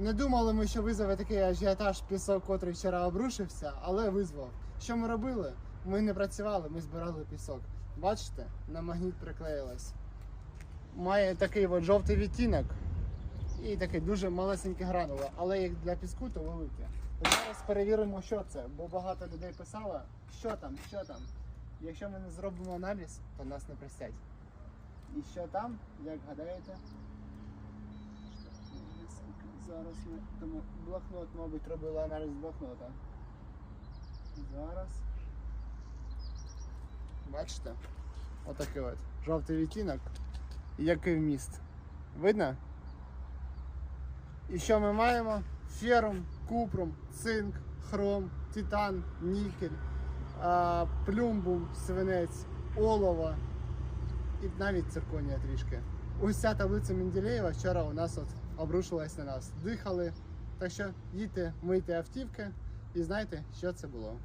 Не думали ми, що визове такий ажіотаж пісок, котрий вчора обрушився, але визвав. Що ми робили? Ми не працювали, ми збирали пісок. Бачите, на магніт приклеїлось. Має такий от жовтий відтінок і такий дуже малесенький гранула, але як для піску, то велике. Зараз перевіримо, що це, бо багато людей писало, що там, що там. Якщо ми не зробимо аналіз, то нас не простять. І що там, як гадаєте? Зараз ми тому блокнот, мабуть, робили аналіз блокнота. Зараз. Бачите? Отакий от. Жовтий відтінок. Який вміст. Видно? І що ми маємо? Ферум, купрум, цинк, хром, титан, нікель, плюмбум, свинець, олово і навіть цирконія трішки. Ця таблиця Менделєєва вчора у нас от обрушилась на нас. Дихали. Так що їдьте, мийте автівки і знайте, що це було.